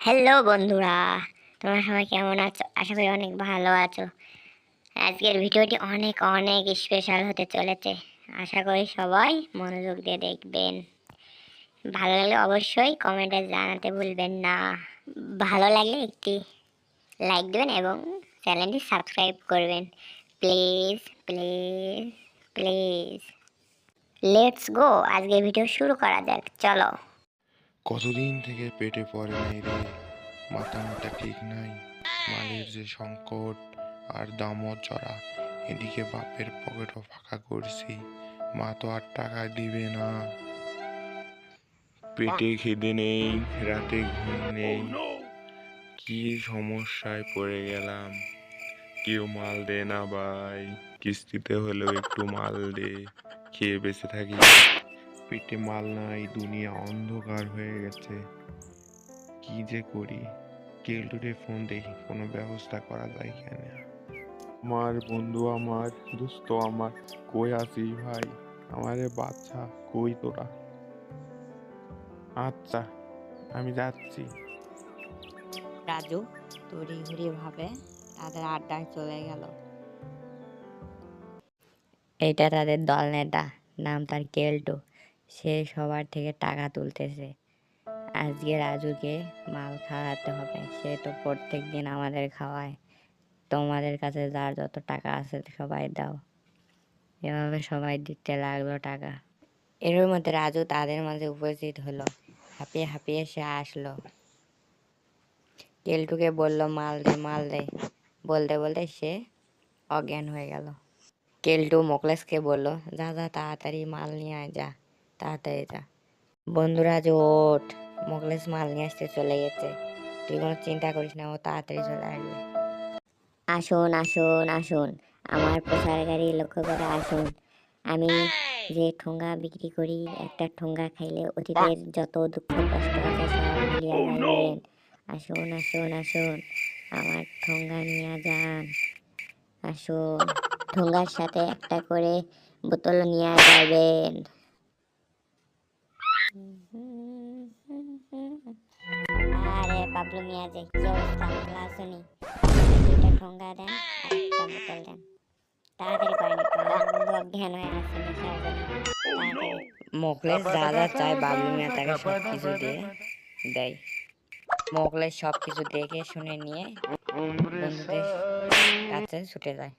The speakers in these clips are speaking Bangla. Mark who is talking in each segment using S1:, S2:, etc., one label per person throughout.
S1: হ্যালো বন্ধুরা। তোমরা সবাই কেমন আছো? আশা করি অনেক ভালো আছো। আজকের ভিডিওটি অনেক অনেক স্পেশাল হতে চলেছে। আশা করি সবাই মনোযোগ দিয়ে দেখবেন। ভালো লাগলে অবশ্যই কমেন্টে জানাতে ভুলবেন না। ভালো লাগলে একটি লাইক দেবেন এবং চ্যানেলটি সাবস্ক্রাইব করবেন। Please please please let's go আজকের ভিডিও শুরু করা যাক। চলো।
S2: কতদিন থেকে পেটে পড়ে নাই রে মাথা ঠিক নাই। মালের যে সংকট আর দামও চড়া এদিকে বাপের পকেটও ফাঁকা করছি। মা তো আর টাকা দিবে না। পেটে খিদে নেই, রাতে ঘুম নেই। কি সমস্যায় পড়ে গেলাম। কেউ মাল দে না ভাই, কিস্তিতে হলেও একটু মাল দে। খেয়ে বেঁচে থাকি। পেটে মাল নাই দুনিয়া অন্ধকার হয়ে গেছে। কি যে করি? কেলটুরে ফোন দেখি কোনো ব্যবস্থা করা যায় কেন আমার বন্ধু আমার দোস্ত আমার কই আছিস ভাই? আমারে বাচ্চা কই তোরা? আচ্ছা আমি যাচ্ছি।
S3: রাজু তড়িঘড়ি ভাবে তাদের আড্ডায় চলে গেল। এটা তাদের দল নেতা নাম তার কেলটু। সে সবার থেকে টাকা তুলতেছে। আজকে রাজুকে মাল খাওয়াতে হবে। সে তো প্রত্যেক দিন আমাদের খাওয়ায়। তোমাদের কাছে যার যত টাকা আছে সবাই দাও। এভাবে সবাই দিতে লাগল টাকা। এর মধ্যে রাজু তাদের মাঝে উপস্থিত হলো। হাঁপিয়ে হাঁপিয়ে সে আসলো। কেলটুকে বলল, মাল দে মাল দে। বলতে বলতে সে অজ্ঞান হয়ে গেল। কেলটু মোকলেসকে বলল, যা যা, তাড়াতাড়ি মাল নিয়ে যা। তাড়াতাড়ি যা। বন্ধুরা যে ওঠ। মোকলেস মাল নিয়ে আসতে চলে গেছে। তুই কোনো চিন্তা করিস না ও তাড়াতাড়ি চলে আসবে।
S1: আসুন আসুন আসুন। আমার প্রচার গাড়ি লক্ষ্য করে আসুন। আমি যে ঠোঙ্গা বিক্রি করি একটা ঠোঙ্গা খাইলে অতীতের যত দুঃখ কষ্ট আছে সব যাবেন আসুন আসুন আসুন। আমার ঠোঙ্গা নিয়ে যান। আসুন। ঠোঙ্গার সাথে একটা করে বোতল নিয়ে যাবেন। আরে বাবলু মিয়া যে কি অবস্থা? ভালো আসুনি ঠোঙ্গা দেন একটা বোতল দেন। তাড়াতাড়ি বন্ধু অজ্ঞান হয়ে
S3: যা চায় বাবলু মিয়া তাকে সব কিছু দিয়ে। দেয় মোকলেস সব কিছু দেখে, শুনে নিয়ে বন্ধুদের কাছে ছুটে যায়।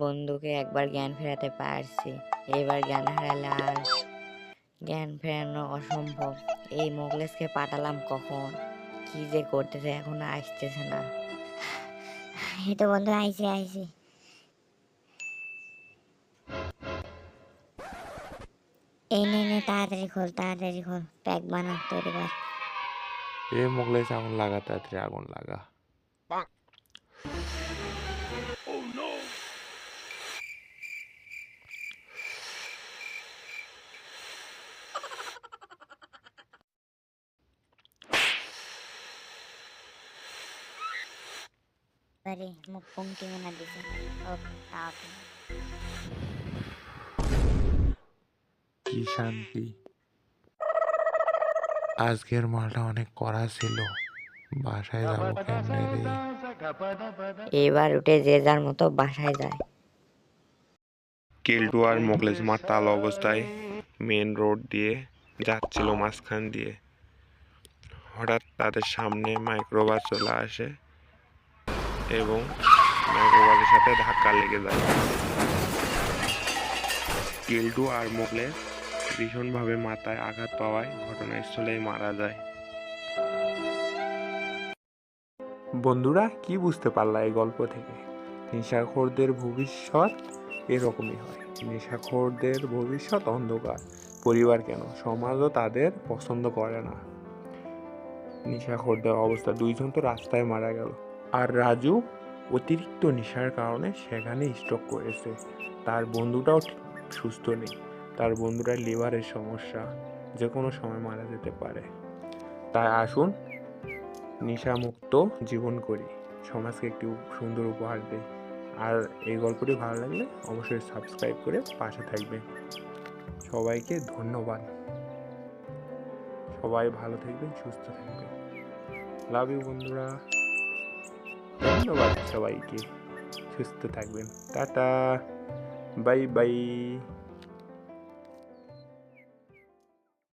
S3: বন্ধুকে একবার জ্ঞান ফেরাতে পারছি, এবার জ্ঞান হারালে আর জ্ঞান ফেরানো অসম্ভব। এই মোগলেসকে পাঠালাম কখন? কি যে করতেছে এখন আসতেছে না।
S1: এই তো বন্ধু আইসি আইসি এই নে নে তাড়াতাড়ি খোল তাড়াতাড়ি খোল। প্যাক বানা তৈরি কর।
S2: এ মোগলেস আগুন লাগা তাড়াতাড়ি আগুন লাগা।
S1: মুখ পংক্তি মেনা দিছে ও তাও
S2: কি শান্তি। আজকের মালটা অনেক কড়া ছিল। বাসায় যাব কেমনে রে?
S3: এবার উঠে যে যার মতো বাসায় যায়।
S2: কেলটু আর মোগলেস মাতাল অবস্থায় মেন রোড দিয়ে যাচ্ছিল মাঝখান দিয়ে। হঠাৎ তাদের সামনে মাইক্রোবাস চলে আসে। এবং মাইক্রোবাসের সাথে ধাক্কা লেগে যায়। কেলটু আর মোগলেস ভীষণভাবে মাথায় আঘাত পাওয়ায় ঘটনাস্থলেই মারা যায়। বন্ধুরা, কি বুঝতে পারলা এই গল্প থেকে? নেশাখোরদের ভবিষ্যৎ এরকমই হয়। নেশাখোরদের ভবিষ্যৎ অন্ধকার। পরিবার কেন? সমাজও তাদের পছন্দ করে না। নেশাখোরদের অবস্থা। দুইজন তো রাস্তায় মারা গেল। আর রাজু অতিরিক্ত নেশার কারণে সেখানে স্ট্রোক করেছে। তার বন্ধুটাও সুস্থ নেই। তার বন্ধুরা লিভারের সমস্যা যে কোনো সময় মারা যেতে পারে। তাই আসুন, নেশামুক্ত জীবন করি। সমাজকে একটি সুন্দর উপহার দেই। আর এই গল্পটি ভালো লাগলে অবশ্যই সাবস্ক্রাইব করে পাশে থাকবেন। সবাইকে ধন্যবাদ। সবাই ভালো থাকবেন, সুস্থ থাকবেন। লাভ ইউ বন্ধুরা। ধন্যবাদ সবাইকে। সুস্থ থাকবেন। টাটা। Bye bye.